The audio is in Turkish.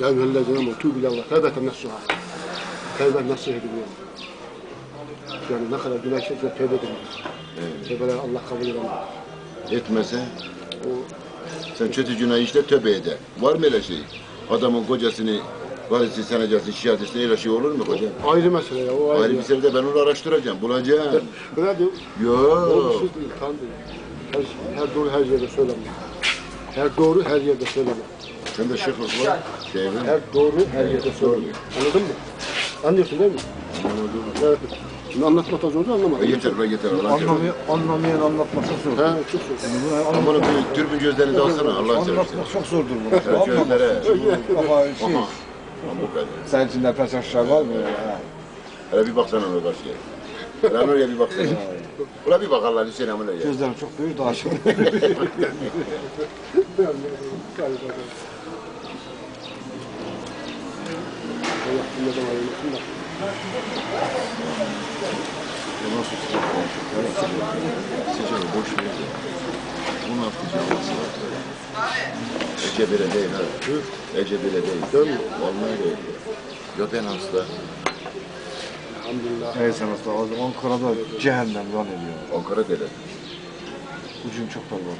Ya eyyühellezine amenu tûbü ilallah. Tevbeten nasuha. Tevbe nasıl ediliyor? Yani ne kadar günah işlerse tövbe edilmez. Tövbeler Allah kabul edemez. Etmese O sen kötü günah işle tövbe ede. Var mı öyle şey? Adamın kocasını varisi senecası şikayet etsin öyle şey olur mu kocam? ayrı mesele ya. O ayrı. Ayrı bir sebeple ben onu araştıracağım, bulacağım. Öyle diyor. Yok. Olumsuz değil, tam değil. Her, her doğru her yerde söyleme. Her doğru her yerde söyleme. Sen de şıklık var. Şey mi? Her doğru her yerde söyleme. Anladın mı? Anlıyorsun değil mi? Evet. Şimdi anlatmak da zor anlamadım. E yeter be yeter. Anlamay anlamayan anlatması zor. He, çok zor. Bunu Ama bunu bir dürbün gözlerini de alsana Allah seversen. anlatmak çok zordur bunu. Gözlere. Ama şey, sen için nefes aşağı var mı? Hele bir baksana ona karşıya. Lan oraya bir baksana. Ula bir bak Allah'ın Hüseyin amına ya. Gözlerim çok büyük daha şimdi. Allah cümleden ayrılmasın da. Nasıl sıcak Sıcağı boş ver. Bu nasıl havası var? Ece bile değil ha. Ece bile değil. Değil mi? Vallahi değil. Ben hasta. Elhamdülillah. Neyse nasıl o zaman Ankara'da cehennem zan ediyor. Ankara deli. Ucum çok da var.